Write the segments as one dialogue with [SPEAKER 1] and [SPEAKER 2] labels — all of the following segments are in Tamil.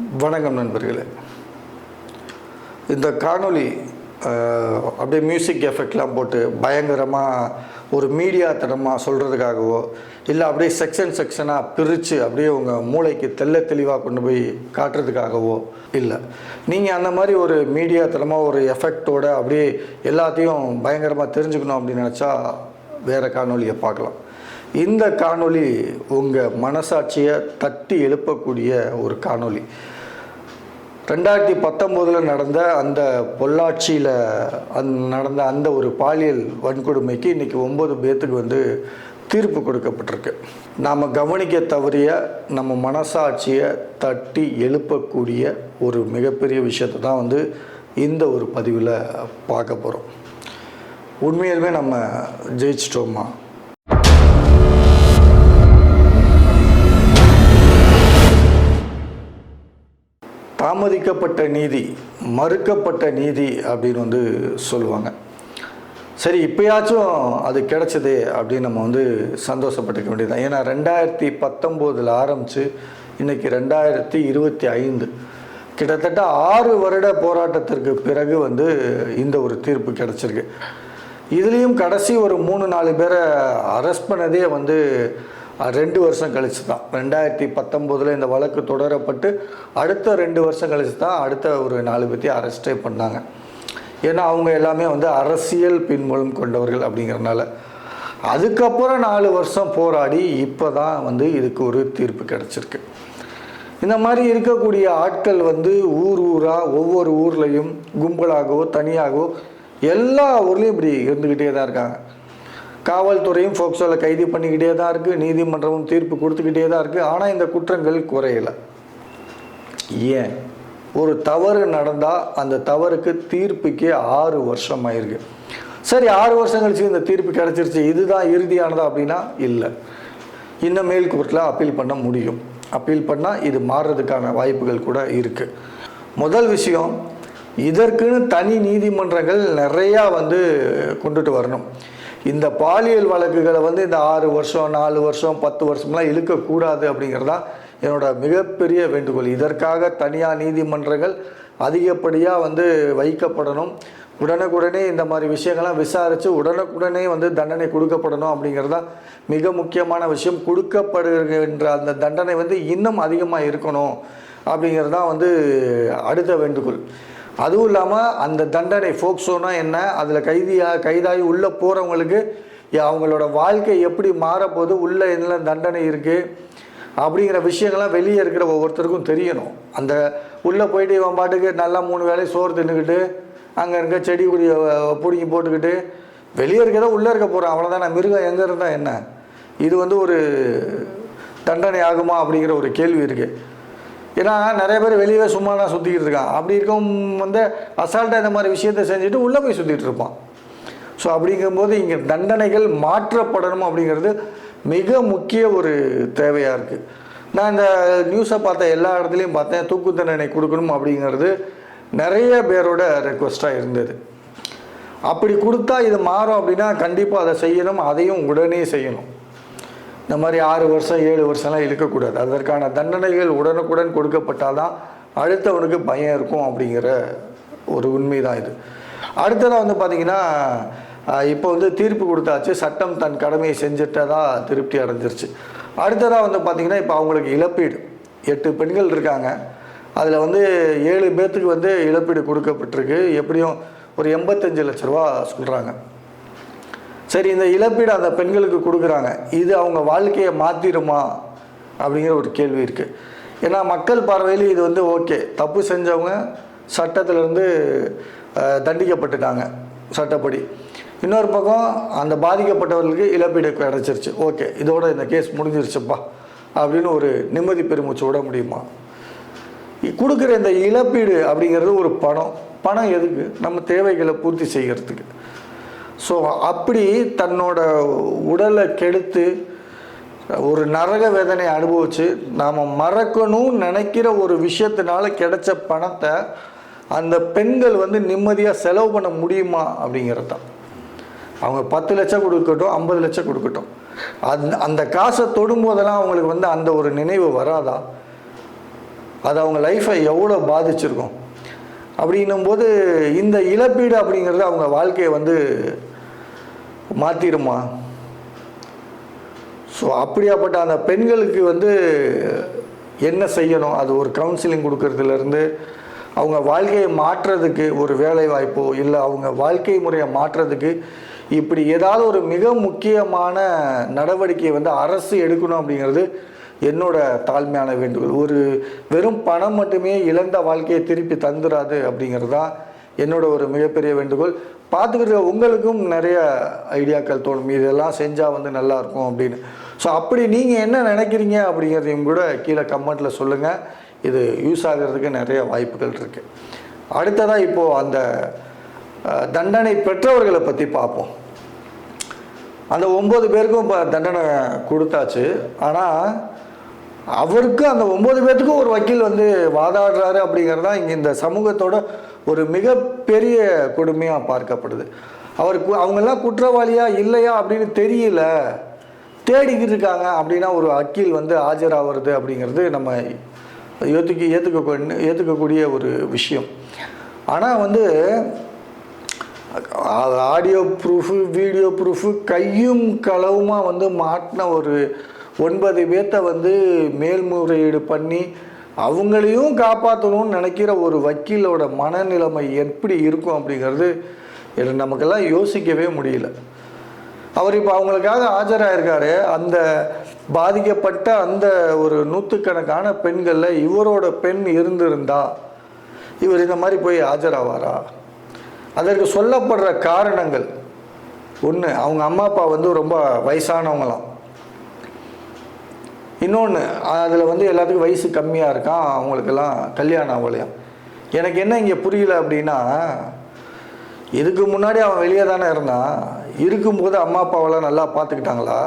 [SPEAKER 1] வணக்கம் நண்பர்களே. இந்த காணொளி அப்படியே மியூசிக் எஃபெக்ட்லாம் போட்டு பயங்கரமாக ஒரு மீடியா தனமாக சொல்கிறதுக்காகவோ இல்லை அப்படியே செக்ஷன் செக்ஷனாக பிரித்து அப்படியே உங்கள் மூளைக்கு தெல்ல தெளிவாக கொண்டு போய் காட்டுறதுக்காகவோ இல்லை. நீங்கள் அந்த மாதிரி ஒரு மீடியா தனமாக ஒரு எஃபெக்டோடு அப்படியே எல்லாத்தையும் பயங்கரமாக தெரிஞ்சுக்கணும் அப்படின்னு நினச்சா வேறு காணொளியை பார்க்கலாம். இந்த காணொளி உங்கள் மனசாட்சியை தட்டி எழுப்பக்கூடிய ஒரு காணொளி. ரெண்டாயிரத்தி பத்தொம்போதில் நடந்த அந்த பொள்ளாச்சியில் அந் நடந்த அந்த ஒரு பாலியல் வன்கொடுமைக்கு இன்றைக்கி ஒம்பது பேர்த்துக்கு வந்து தீர்ப்பு கொடுக்கப்பட்டிருக்கு. நாம் கவனிக்க தவறிய நம்ம மனசாட்சியை தட்டி எழுப்பக்கூடிய ஒரு மிகப்பெரிய விஷயத்தை தான் வந்து இந்த ஒரு பதிவில் பார்க்க போகிறோம் உண்மையிலுமே நம்ம ஜெயிச்சிட்டோமா? தாமதிக்கப்பட்ட நீதி மறுக்கப்பட்ட நீதி அப்படின்னு வந்து சொல்லுவாங்க. சரி இப்போயாச்சும் அது கிடச்சிது அப்படின்னு நம்ம வந்து சந்தோஷப்பட்டுக்க வேண்டியதுதான். ஏன்னா ரெண்டாயிரத்தி பத்தொம்போதில் ஆரம்பித்து இன்றைக்கி ரெண்டாயிரத்தி இருபத்தி ஐந்து. கிட்டத்தட்ட ஆறு வருட போராட்டத்திற்கு பிறகு வந்து இந்த ஒரு தீர்ப்பு கிடச்சிருக்கு. இதுலேயும் கடைசி ஒரு மூணு நாலு பேரை அரெஸ்ட் பண்ணதே வந்து ரெண்டு வருஷம் கழிச்சு தான். ரெண்டாயிரத்தி பத்தொம்போதில் இந்த வழக்கு தொடரப்பட்டு அடுத்த ரெண்டு வருஷம் கழிச்சு தான் அடுத்த ஒரு நாலு பேர்த்தையும் அரெஸ்டே பண்ணாங்க. ஏன்னா அவங்க எல்லாமே வந்து அரசியல் பின்புலம் கொண்டவர்கள் அப்படிங்கிறனால. அதுக்கப்புறம் நாலு வருஷம் போராடி இப்போ தான் வந்து இதுக்கு ஒரு தீர்ப்பு கிடச்சிருக்கு. இந்த மாதிரி இருக்கக்கூடிய ஆட்கள் வந்து ஊர் ஊராக ஒவ்வொரு ஊர்லேயும் கும்பலாகவோ தனியாகவோ எல்லா ஊர்லேயும் இப்படி இருந்துக்கிட்டே தான் இருக்காங்க. காவல்துறையும் ஃபோக்சோவில் கைது பண்ணிக்கிட்டே தான் இருக்குது நீதிமன்றமும் தீர்ப்பு கொடுத்துக்கிட்டே தான் இருக்குது ஆனால் இந்த குற்றங்கள் குறையலை. ஏன்? ஒரு தவறு நடந்தால் அந்த தவறுக்கு தீர்ப்புக்கே ஆறு வருஷம் ஆயிருக்கு. சரி ஆறு வருஷம் கழிச்சு இந்த தீர்ப்பு கிடச்சிருச்சு. இதுதான் இறுதியானதா அப்படின்னா இல்லை. இன்னும் மேல் கோர்ட்டில் அப்பீல் பண்ண முடியும். அப்பீல் பண்ணால் இது மாறுறதுக்கான வாய்ப்புகள் கூட இருக்குது முதல் விஷயம் இதற்குன்னு தனி நீதிமன்றங்கள் நிறையா வந்து கொண்டுட்டு வரணும். இந்த பாலியல் வழக்குகளை வந்து இந்த ஆறு வருஷம் நாலு வருஷம் பத்து வருஷம்லாம் இழுக்கக்கூடாது அப்படிங்கிறதா என்னோட மிகப்பெரிய வேண்டுகோள். இதற்காக தனியார் நீதிமன்றங்கள் அதிகப்படியாக வந்து வைக்கப்படணும். உடனுக்குடனே இந்த மாதிரி விஷயங்கள்லாம் விசாரித்து உடனுக்குடனே வந்து தண்டனை கொடுக்கப்படணும் அப்படிங்கிறது தான் மிக முக்கியமான விஷயம். கொடுக்கப்படுகின்ற அந்த தண்டனை வந்து இன்னும் அதிகமாக இருக்கணும் அப்படிங்கிறது தான் வந்து அடுத்த வேண்டுகோள். அதுவும் இல்லாமல் அந்த தண்டனை ஃபோக்ஸோனா என்ன? அதில் கைதியாக கைதாகி உள்ளே போகிறவங்களுக்கு அவங்களோட வாழ்க்கை எப்படி மாறப்போகுது? உள்ளே என்ன தண்டனை இருக்குது அப்படிங்கிற விஷயங்கள்லாம் வெளியே இருக்கிற ஒவ்வொருத்தருக்கும் தெரியணும். அந்த உள்ளே போயிட்டு இவன் பாட்டுக்கு நல்லா மூணு வேளை சோறு தின்னுக்கிட்டு அங்கே இருக்க செடி குடி பிடுங்கி போட்டுக்கிட்டு வெளியே இருக்கதோ உள்ளே இருக்க போகிறான் நான் மிருகம் எங்கே இருந்தால் என்ன? இது வந்து ஒரு தண்டனை ஆகுமா அப்படிங்கிற ஒரு கேள்வி இருக்குது ஏன்னா நிறைய பேர் வெளியே சும்மா தான் சுற்றிக்கிட்டு இருக்கான் அப்படி இருக்கும் வந்து அசால்ட்டாக இந்த மாதிரி விஷயத்தை செஞ்சுட்டு உள்ளே போய் சுற்றிட்டு இருப்பான். ஸோ அப்படிங்கும்போது இங்கே தண்டனைகள் மாற்றப்படணும் அப்படிங்கிறது மிக முக்கிய ஒரு தேவையாக இருக்குது நான் இந்த நியூஸை பார்த்த எல்லா இடத்துலையும் பார்த்தேன். தூக்கு தண்டனை கொடுக்கணும் அப்படிங்கிறது நிறைய பேரோட ரெக்வஸ்ட்டாக இருந்தது. அப்படி கொடுத்தா இது மாறும் அப்படின்னா கண்டிப்பாக அதை செய்யணும். அதையும் உடனே செய்யணும். இந்த மாதிரி ஆறு வருஷம் ஏழு வருஷம்லாம் இழுக்கக்கூடாது. அதற்கான தண்டனைகள் உடனுக்குடன் கொடுக்கப்பட்டால் தான் அடுத்தவனுக்கு பயம் இருக்கும் அப்படிங்கிற ஒரு உண்மை தான் இது. அடுத்ததாக வந்து பார்த்திங்கன்னா இப்போ வந்து தீர்ப்பு கொடுத்தாச்சு. சட்டம் தன் கடமையை செஞ்சுட்டதாக திருப்தி அடைஞ்சிருச்சு. அடுத்ததாக வந்து பார்த்திங்கன்னா இப்போ அவங்களுக்கு இழப்பீடு. எட்டு பெண்கள் இருக்காங்க. அதில் வந்து ஏழு பேர்த்துக்கு வந்து இழப்பீடு கொடுக்கப்பட்டிருக்கு. எப்படியும் ஒரு எண்பத்தஞ்சு லட்ச ரூபா சொல்கிறாங்க சரி இந்த இழப்பீடு அந்த பெண்களுக்கு கொடுக்குறாங்க. இது அவங்க வாழ்க்கையை மாற்றிடுமா அப்படிங்கிற ஒரு கேள்வி இருக்குது ஏன்னா மக்கள் பார்வையில் இது வந்து ஓகே. தப்பு செஞ்சவங்க சட்டத்திலேருந்து தண்டிக்கப்பட்டுட்டாங்க சட்டப்படி. இன்னொரு பக்கம் அந்த பாதிக்கப்பட்டவர்களுக்கு இழப்பீடு கிடச்சிருச்சு. ஓகே இதோட இந்த கேஸ் முடிஞ்சிருச்சுப்பா. அப்படின்னு ஒரு நிம்மதி பெருமூச்சு விட முடியுமா? கொடுக்குற இந்த இழப்பீடு அப்படிங்கிறது ஒரு பணம். பணம் எதுக்கு? நம்ம தேவைகளை பூர்த்தி செய்கிறதுக்கு. ஸோ அப்படி தன்னோட உடலை கெடுத்து ஒரு நரக வேதனை அனுபவித்து நாம் மறக்கணும்னு நினைக்கிற ஒரு விஷயத்தினால கிடைச்ச பணத்தை அந்த பெண்கள் வந்து நிம்மதியாக செலவு பண்ண முடியுமா அப்படிங்கிறது தான் அவங்க பத்து லட்சம் கொடுக்கட்டும் ஐம்பது லட்சம் கொடுக்கட்டும். அந் அந்த காசை தொடும்போதெல்லாம் அவங்களுக்கு வந்து அந்த ஒரு நினைவு வராதா? அது அவங்க லைஃப்பை எவ்வளோ பாதிச்சிருக்கும்? அப்படின்னும் போது இந்த இழப்பீடு அப்படிங்கிறது அவங்க வாழ்க்கையை வந்து மாற்றிடுமா ஸோ அப்படியாப்பட்ட அந்த பெண்களுக்கு வந்து என்ன செய்யணும்? அது ஒரு கவுன்சிலிங் கொடுக்கறதுலேருந்து அவங்க வாழ்க்கையை மாற்றுறதுக்கு ஒரு வேலை வாய்ப்போ இல்லை அவங்க வாழ்க்கை முறையை மாற்றுறதுக்கு இப்படி ஏதாவது ஒரு மிக முக்கியமான நடவடிக்கையை வந்து அரசு எடுக்கணும் அப்படிங்கிறது என்னோட தாழ்மையான வேண்டுகோள். ஒரு வெறும் பணம் மட்டுமே இழந்த வாழ்க்கையை திருப்பி தந்துடாது அப்படிங்கிறது தான் என்னோட ஒரு மிகப்பெரிய வேண்டுகோள். பார்த்துக்கிட்டு உங்களுக்கும் நிறைய ஐடியாக்கள் தோணும். இதெல்லாம் செஞ்சால் வந்து நல்லா இருக்கும் அப்படின்னு. ஸோ அப்படி நீங்கள் என்ன நினைக்கிறீங்க அப்படிங்கிறதையும் கூட கீழே கமெண்ட்டில் சொல்லுங்கள் இது யூஸ் ஆகிறதுக்கு நிறைய வாய்ப்புகள் இருக்குது அடுத்ததாக இப்போது அந்த தண்டனை பெற்றவர்களை பற்றி பார்ப்போம். அந்த ஒம்பது பேருக்கும் இப்போ தண்டனை கொடுத்தாச்சு. ஆனால் அவருக்கு அந்த ஒம்பது பேர்த்துக்கும் ஒரு வக்கீல் வந்து வாதாடுறாரு அப்படிங்கிறது தான் இங்கே இந்த சமூகத்தோட ஒரு மிகப்பெரிய கொடுமையாக பார்க்கப்படுது. அவருக்கு அவங்கெல்லாம் குற்றவாளியா இல்லையா அப்படின்னு தெரியல. தேடிக்கிட்டு இருக்காங்க அப்படின்னா ஒரு வக்கீல் வந்து ஆஜராகிறது அப்படிங்கிறது நம்ம ஏற்றுக்க ஏற்றுக்க ஏற்றுக்கக்கூடிய ஒரு விஷயம். ஆனால் வந்து ஆடியோ ப்ரூஃபு வீடியோ ப்ரூஃபு கையும் களவுமா வந்து மாட்டின ஒரு ஒன்பது பேர்த்த வந்து மேல்முறையீடு பண்ணி அவங்களையும் காப்பாற்றணும்னு நினைக்கிற ஒரு வக்கீலோட மனநிலைமை எப்படி இருக்கும் அப்படிங்கிறது நமக்கெல்லாம் யோசிக்கவே முடியல. அவர் இப்போ அவங்களுக்காக ஆஜராயிருக்காரு. அந்த பாதிக்கப்பட்ட அந்த ஒரு நூற்றுக்கணக்கான பெண்களில் இவரோட பெண் இருந்திருந்தா இவர் இந்த மாதிரி போய் ஆஜராவாரா? அதற்கு சொல்லப்படுற காரணங்கள். ஒன்று அவங்க அம்மா அப்பா வந்து ரொம்ப வயசானவங்களாம். இன்னொன்று அதில் வந்து எல்லாத்துக்கும் வயசு கம்மியாக இருக்கான் அவங்களுக்கெல்லாம் கல்யாணம் ஆகலையாம் எனக்கு என்ன இங்கே புரியல அப்படின்னா இதுக்கு முன்னாடி அவன் வெளியே தானே இருந்தான். இருக்கும்போது அம்மா அப்பாவெல்லாம் நல்லா பார்த்துக்கிட்டாங்களா?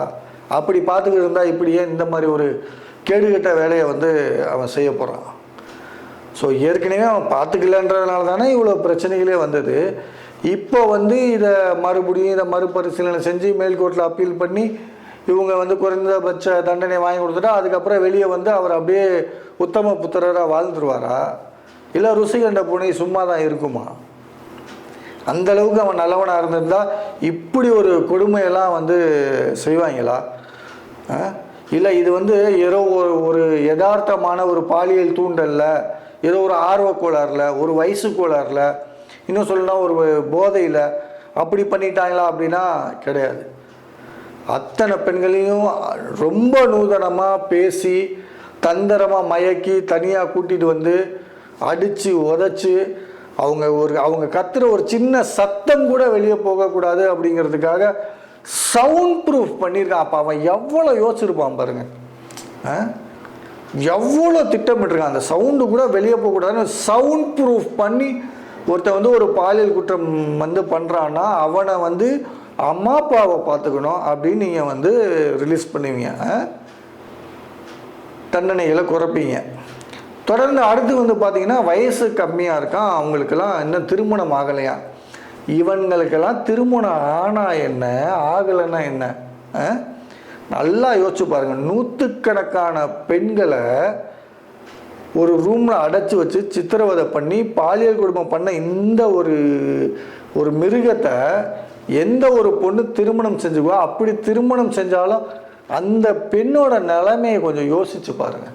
[SPEAKER 1] அப்படி பார்த்துக்கிட்டு இருந்தால் இப்படியே இந்த மாதிரி ஒரு கேடுகட்ட வேலையை வந்து அவன் செய்ய போகிறான் ஸோ ஏற்கனவே அவன் பார்த்துக்கலன்றதுனால தானே இவ்வளோ பிரச்சனைகளே வந்தது. இப்போ வந்து இதை மறுபடியும் இதை மறுபரிசீலனை செஞ்சு மேல்கோர்ட்டில் அப்பீல் பண்ணி இவங்க வந்து குறைந்தபட்ச தண்டனை வாங்கி கொடுத்துட்டா அதுக்கப்புறம் வெளியே வந்து அவர் அப்படியே உத்தம புத்திரராக வாழ்ந்துருவாரா? இல்லை ருசி கண்ட பூனை சும்மா தான் இருக்குமா? அந்த அளவுக்கு அவன் நல்லவனாக இருந்திருந்தா இப்படி ஒரு கொடுமையெல்லாம் வந்து செய்வாங்களா? இல்லை இது வந்து ஏதோ ஒரு ஒரு யதார்த்தமான ஒரு பாலியல் தூண்டலில் ஏதோ ஒரு ஆர்வ கோளாறுல ஒரு வயசு கோளாறில் இன்னும் சொல்லணும் ஒரு போதையில் அப்படி பண்ணிட்டாங்களா அப்படின்னா கிடையாது. அத்தனை பெண்களையும் ரொம்ப நூதனமாக பேசி தந்திரமாக மயக்கி தனியாக கூட்டிகிட்டு வந்து அடித்து உதச்சி அவங்க ஒரு அவங்க கத்துற ஒரு சின்ன சத்தம் கூட வெளியே போகக்கூடாது அப்படிங்கிறதுக்காக சவுண்ட் ப்ரூஃப் பண்ணியிருக்கான் அப்போ அவன் எவ்வளோ யோசிச்சிருப்பான் பாருங்க. எவ்வளோ திட்டமிட்டிருக்கான். அந்த சவுண்டு கூட வெளியே போகக்கூடாதுன்னு சவுண்ட் ப்ரூஃப் பண்ணி ஒருத்தன் வந்து ஒரு பாலியல் குற்றம் வந்து பண்ணுறான்னா அவனை வந்து அம்மா அப்பாவை பார்த்துக்கணும் அப்படின்னு நீங்கள் வந்து ரிலீஸ் பண்ணுவீங்க. ஆ? தண்டனைகளை குறைப்பீங்க. தொடர்ந்து அடுத்து வந்து பார்த்தீங்கன்னா வயசு கம்மியாக இருக்கான் அவங்களுக்கெல்லாம் இன்னும் திருமணம் ஆகலையா? இவங்களுக்கெல்லாம் திருமணம் ஆனால் என்ன ஆகலைன்னா என்ன? ஆ? நல்லா யோசிச்சு பாருங்கள் நூற்றுக்கணக்கான பெண்களை ஒரு ரூமில் அடைச்சி வச்சு சித்திரவதை பண்ணி பாலியல் குடும்பம் பண்ண இந்த ஒரு ஒரு மிருகத்தை எந்த ஒரு பொண்ணு திருமணம் செஞ்சுக்கோ அப்படி திருமணம் செஞ்சாலும் அந்த பெண்ணோட நிலைமையை கொஞ்சம் யோசிச்சு பாருங்க.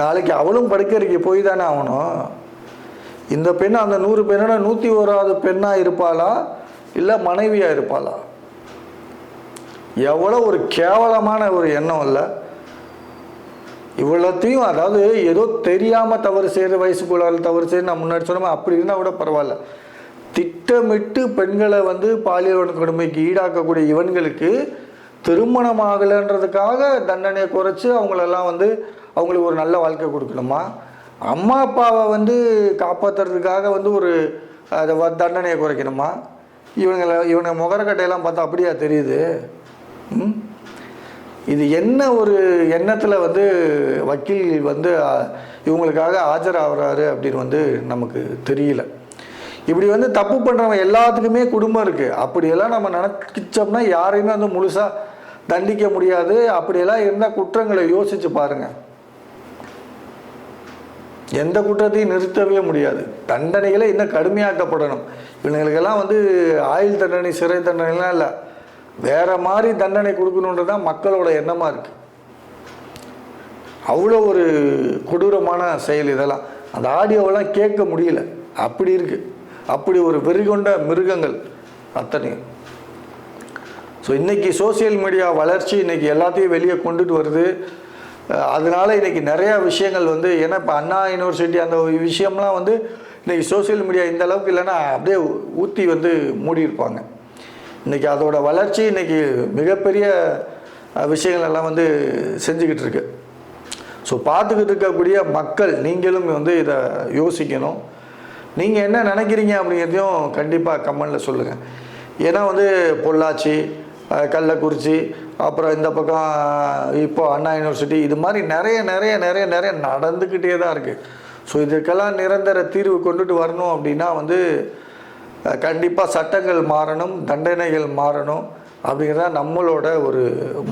[SPEAKER 1] நாளைக்கு அவளும் படுக்கறைக்கு போய் தானே ஆகணும். இந்த பெண் அந்த நூறு பெண்ணோட நூற்றி ஓராவது பெண்ணாக இருப்பாளா? இல்லை மனைவியாக இருப்பாளா? எவ்வளோ ஒரு கேவலமான ஒரு எண்ணம் இல்லை. இவ்வளோத்தையும் அதாவது ஏதோ தெரியாமல் தவறு செய்கிற வயசுக்குள்ளால் தவறு செய்ய நான் முன்னாடி சொன்னோம் அப்படி இருந்தால் கூட பரவாயில்ல. திட்டமிட்டு பெண்களை வந்து பாலியல் வன்கொடுமைக்கு ஈடாக்கக்கூடிய இவன்களுக்கு திருமணம் ஆகலைன்றதுக்காக தண்டனையை குறைச்சி அவங்களெல்லாம் வந்து அவங்களுக்கு ஒரு நல்ல வாழ்க்கை கொடுக்கணுமா? அம்மா அப்பாவை வந்து காப்பாற்றுறதுக்காக வந்து ஒரு அதை வ- தண்டனையை குறைக்கணுமா? இவங்களை இவங்க முகரக்கட்டையெல்லாம் பார்த்தா அப்படியா தெரியுது? இது என்ன ஒரு எண்ணத்தில் வந்து வக்கீல் வந்து இவங்களுக்காக ஆஜராகிறாரு அப்படின்னு வந்து நமக்கு தெரியல. இப்படி வந்து தப்பு பண்ணுறவங்க எல்லாத்துக்குமே குடும்பம் இருக்குது அப்படியெல்லாம் நம்ம நினச்சோம்னா யாரையுமே வந்து முழுசாக தண்டிக்க முடியாது. அப்படியெல்லாம் இருந்தால் குற்றங்களை யோசிச்சு பாருங்கள் எந்த குற்றத்தையும் நிறுத்தவே முடியாது. தண்டனைகளை இன்னும் கடுமையாக்கப்படணும். இவங்களுக்கெல்லாம் வந்து ஆயுள் தண்டனை சிறை தண்டனைலாம் இல்லை. வேற மாதிரி தண்டனை கொடுக்கணுன்றது தான் மக்களோட எண்ணமாக இருக்குது அவ்வளோ ஒரு கொடூரமான செயல் இதெல்லாம். அந்த ஆடியோவெல்லாம் கேட்க முடியல. அப்படி இருக்குது அப்படி ஒரு வெறிகொண்ட மிருகங்கள் அத்தனையும். ஸோ இன்றைக்கி சோஷியல் மீடியா வளர்ச்சி இன்னைக்கு எல்லாத்தையும் வெளியே கொண்டுட்டு வருது. அதனால் அதனால நிறையா விஷயங்கள் வந்து ஏன்னா இப்போ அண்ணா யூனிவர்சிட்டி அந்த விஷயம்லாம் வந்து இன்னைக்கு சோஷியல் மீடியா இந்த அளவுக்கு இல்லைன்னா அப்படியே ஊற்றி வந்து மூடியிருப்பாங்க. இன்றைக்கி இன்னைக்கு அதோட வளர்ச்சி இன்றைக்கி மிகப்பெரிய விஷயங்கள் எல்லாம் வந்து செஞ்சுக்கிட்டு இருக்கு. ஸோ பார்த்துக்கிட்டு இருக்கக்கூடிய மக்கள் நீங்களும் வந்து இதை யோசிக்கணும். நீங்கள் என்ன நினைக்கிறீங்க அப்படிங்கிறதையும் கண்டிப்பாக கமெண்டில் சொல்லுங்கள் ஏன்னா வந்து பொள்ளாச்சி கள்ளக்குறிச்சி அப்புறம் இந்த பக்கம் இப்போ அண்ணா யூனிவர்சிட்டி இது மாதிரி நிறைய நிறைய நிறைய நிறைய நடந்துக்கிட்டே தான் இருக்குது ஸோ இதுக்கெல்லாம் நிரந்தர தீர்வு கொண்டுட்டு வரணும் அப்படின்னா வந்து கண்டிப்பாக சட்டங்கள் மாறணும் தண்டனைகள் மாறணும் அப்படிங்கிறதா நம்மளோட ஒரு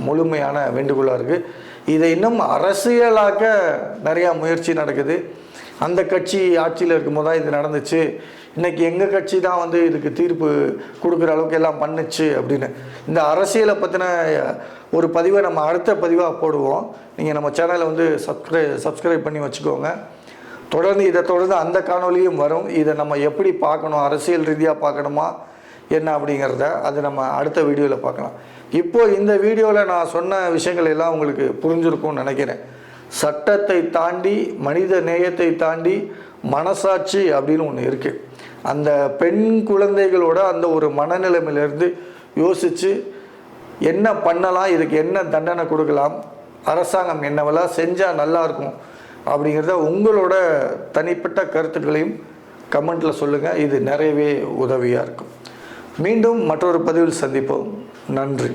[SPEAKER 1] முழுமையான வேண்டுகோளாக இருக்குது இதை இன்னும் அரசியலாக்க நிறையா முயற்சி நடக்குது. அந்த கட்சி ஆட்சியில் இருக்கும்போது தான் இது நடந்துச்சு. இன்றைக்கி எங்கள் கட்சி தான் வந்து இதுக்கு தீர்ப்பு கொடுக்குற அளவுக்கு எல்லாம் பண்ணுச்சு அப்படின்னு. இந்த அரசியலை பற்றின ஒரு பதிவை நம்ம அடுத்த பதிவாக போடுவோம். நீங்கள் நம்ம சேனலை வந்து சப்ஸ்கிரை சப்ஸ்கிரைப் பண்ணி வச்சுக்கோங்க. தொடர்ந்து இதை தொடர்ந்து அந்த காணொளியும் வரும். இதை நம்ம எப்படி பார்க்கணும் அரசியல் ரீதியாக பார்க்கணுமா என்ன அப்படிங்கிறத அது நம்ம அடுத்த வீடியோவில் பார்க்கலாம். இப்போது இந்த வீடியோவில் நான் சொன்ன விஷயங்கள் எல்லாம் உங்களுக்கு புரிஞ்சிருக்கும்னு நினைக்கிறேன். சட்டத்தை தாண்டி மனித நேயத்தை தாண்டி மனசாட்சி அப்படின்னு ஒன்று இருக்குது அந்த பெண் குழந்தைகளோட அந்த ஒரு மனநிலைமையிலேருந்து யோசித்து என்ன பண்ணலாம் இதுக்கு என்ன தண்டனை கொடுக்கலாம் அரசாங்கம் என்னவெல்லாம் செஞ்சால் நல்லாயிருக்கும் அப்படிங்கிறத உங்களோட தனிப்பட்ட கருத்துக்களையும் கமெண்ட்டில் சொல்லுங்கள் இது நிறையவே உதவியாக இருக்கும். மீண்டும் மற்றொரு பதிவில் சந்திப்போம். நன்றி.